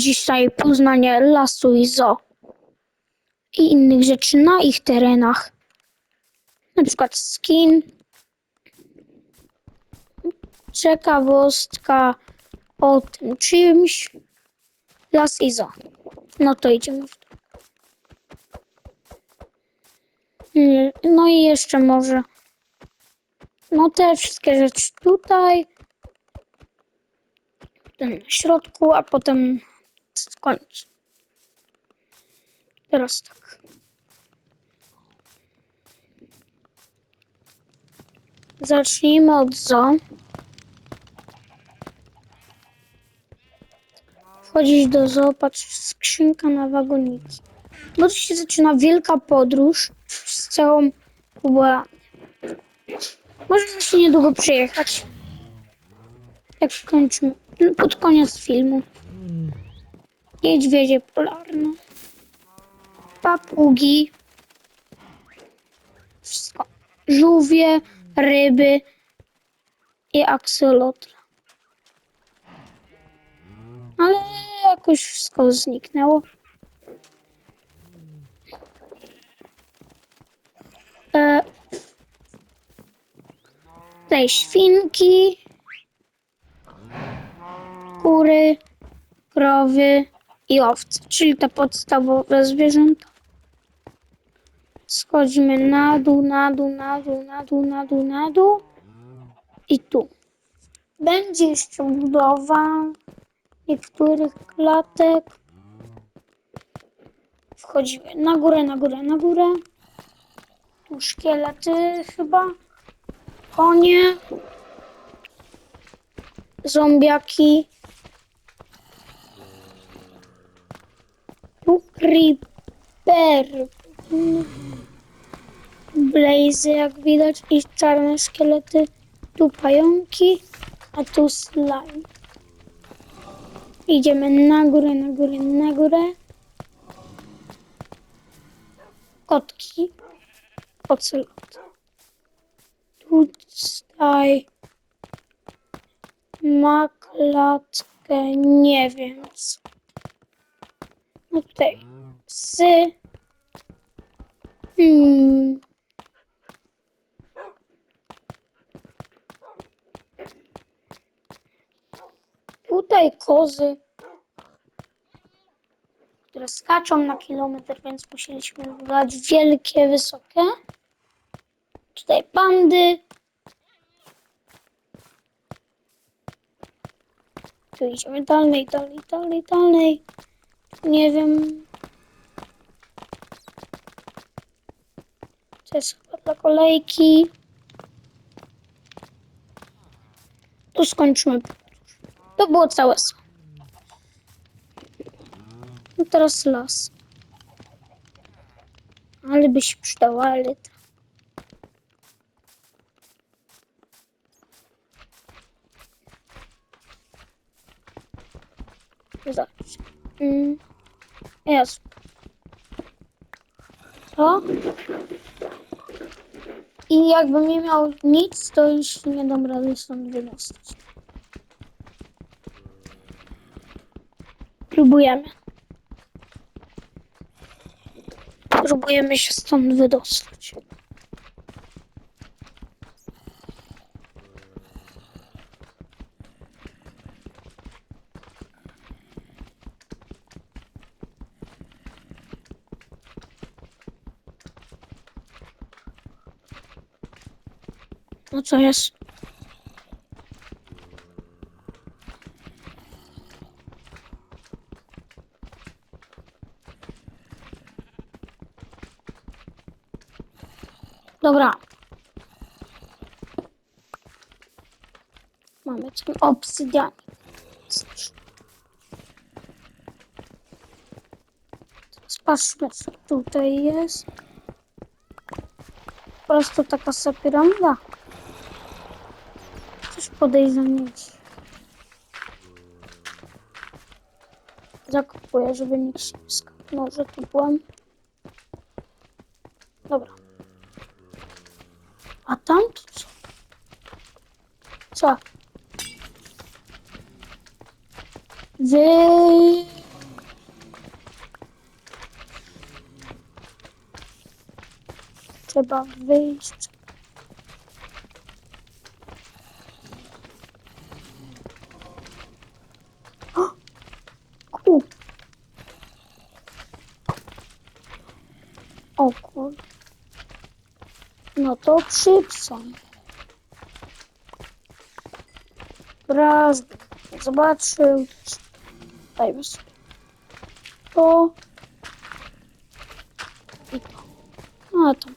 dzisiaj poznanie lasu i zoo i innych rzeczy na ich terenach. Na przykład skin, ciekawostka o tym czymś, las i zoo. No to idziemy w to. Mm, No i jeszcze może no te wszystkie rzeczy tutaj, na środku, a potem koniec. Teraz tak. Zacznijmy od zo. Wchodzić do zoo, patrz, skrzynka na wagoniki. No to się zaczyna wielka podróż z całą kubą. Możemy się niedługo przejechać. Jak skończymy. Pod koniec filmu. Niedźwiedzie polarne. Papugi. Wszystko. Żółwie, ryby i aksolotl. Ale jakoś wszystko zniknęło. E, tutaj świnki, kury, krowy i owce, czyli te podstawowe zwierzęta. Schodzimy na dół, na dół, na dół, na dół, na dół, na dół i tu. Będzie jeszcze budowa niektórych klatek. Wchodzimy na górę, na górę, na górę. Tu szkielety chyba. Konie. Zombiaki. Tu creeper. Blazy, jak widać, i czarne szkielety. Tu pająki, a tu slime. Idziemy na górę, na górę, na górę. Kotki. Ocelot. Tutaj ma klatkę, nie wiem co. Tutaj psy. Hmm. Tutaj kozy, które skaczą na kilometr, więc musieliśmy wybrać wielkie, wysokie. Tutaj pandy. Tu idziemy dalej, dalej, dalej, dalej. Nie wiem. To jest chyba dla kolejki. Tu skończymy podróż. To było całe. No teraz las. Ale by się przydała, ale to... Zobacz. Mm. Jezu. Co? I jakbym nie miał nic, to już nie dam rady stąd wydostać. Próbujemy. Próbujemy się stąd wydostać. No co jest? Dobra. Mamy ten obsydian. Patrzmy, co tutaj jest. Po prostu taka sobie. Podejść za nic. Zakupuję, żeby nikt się nie no, skapnął, że tu byłam. Dobra. A tam to co? Co? Wy... Trzeba wyjść. Raz, zobaczył. Dajmy sobie. To. I to. No to.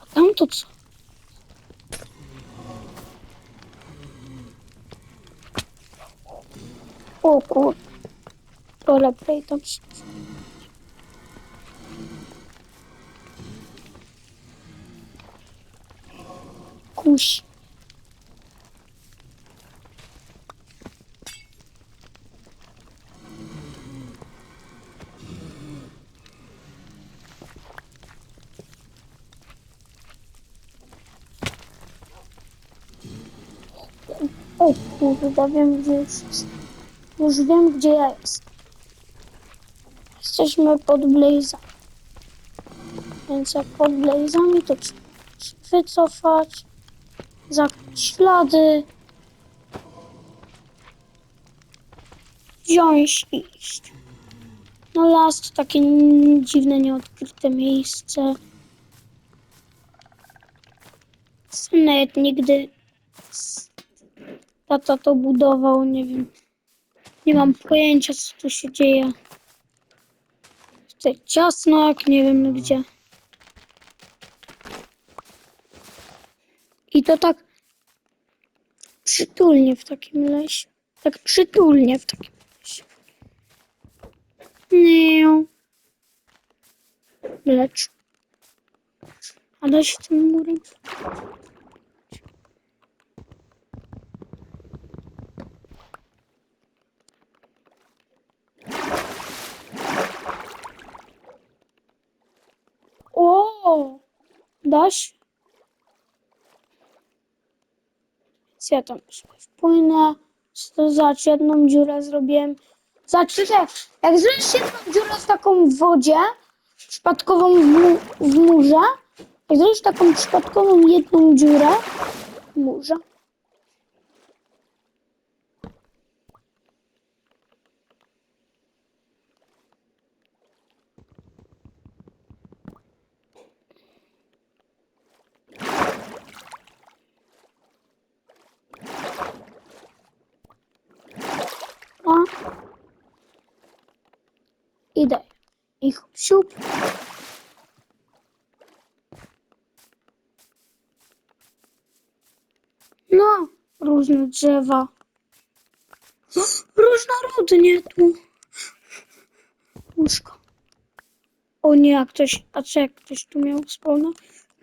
A tam to co? O kur... To lepiej tam. Kuś. O kurde, wiem gdzie jest. Już wiem gdzie ja jestem. Jesteśmy pod Blaze'em. Więc jak pod Blaze'ami to wycofać, zakryć ślady, wziąć i iść. No las to takie dziwne, nieodkryte miejsce. Nawet nigdy tata to budował, nie wiem. Nie mam pojęcia, co tu się dzieje. Tutaj ciasno, jak nie wiem gdzie. I to tak przytulnie w takim lesie. Tak przytulnie w takim lesie. Nie. Lecz. A da się tym murem? O! Da się? Więc ja tam wpłynę. To Zobacz, jedną dziurę zrobiłem. Zobacz, jak, jak zrobisz jedną dziurę w taką wodzie, przypadkową w, mu, w murze, jak zrobisz taką przypadkową jedną dziurę w murze, a i daj. I siup. No, różne drzewa. Różnorodnie tu. Łóżko. O nie, jak ktoś, a co jak ktoś tu miał wspólne?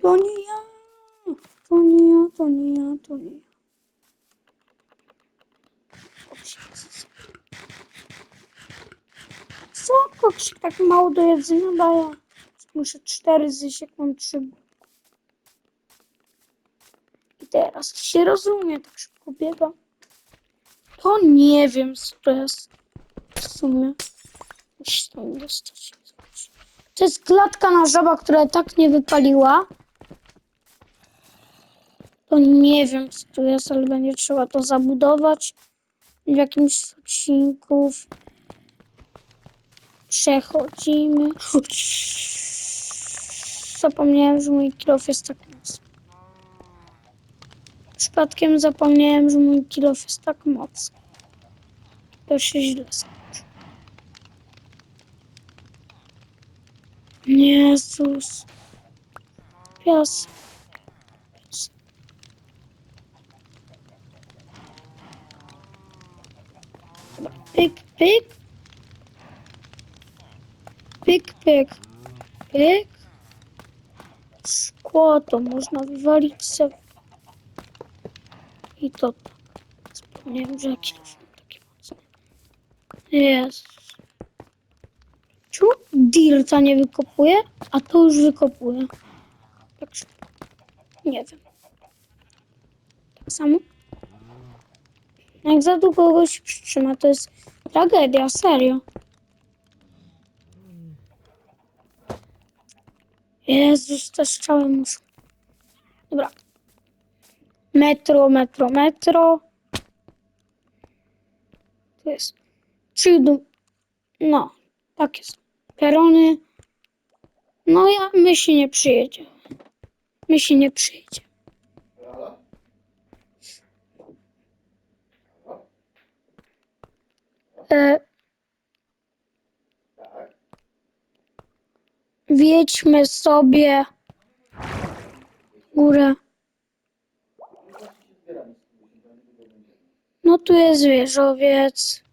To nie ja. To nie ja, to nie ja, to nie ja. Co koksik tak mało do jedzenia daje? Muszę cztery zjeść, jak mam trzy. I teraz się rozumie, tak szybko biega. To nie wiem, co to jest. W sumie. Tam dostać. To jest klatka na żaba, która tak nie wypaliła. To nie wiem, co tu jest, ale będzie trzeba to zabudować w jakimś z odcinków. Przechodzimy. Zapomniałem, że mój kilof jest tak mocny. Przypadkiem zapomniałem, że mój kilof jest tak mocny. To się źle skończy. Jezus. Pias. Pias. Pyk, pyk. Pyk, pyk, pyk. Szkło to można wywalić sobie. I to tak. Zapomniałem, że jakiś taki mocny. Jest. Czemu Dirta nie wykopuje, a to już wykopuje? Tak szybko. Nie wiem. Tak samo? Jak za długo go się przytrzyma, to jest tragedia, serio. Jezus, te strzały muszą. Dobra. Metro, metro, metro. To jest. Do... No, tak jest. Perony. No ja, my się nie przyjedzie. My się nie przyjedzie. E, Wiedźmy sobie górę. No tu jest wieżowiec.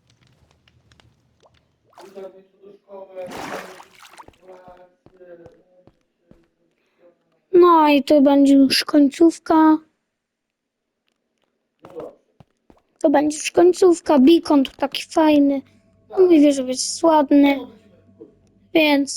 No i tu będzie już końcówka. To będzie już końcówka. Beacon to taki fajny. No i wieżowiec jest ładny. Więc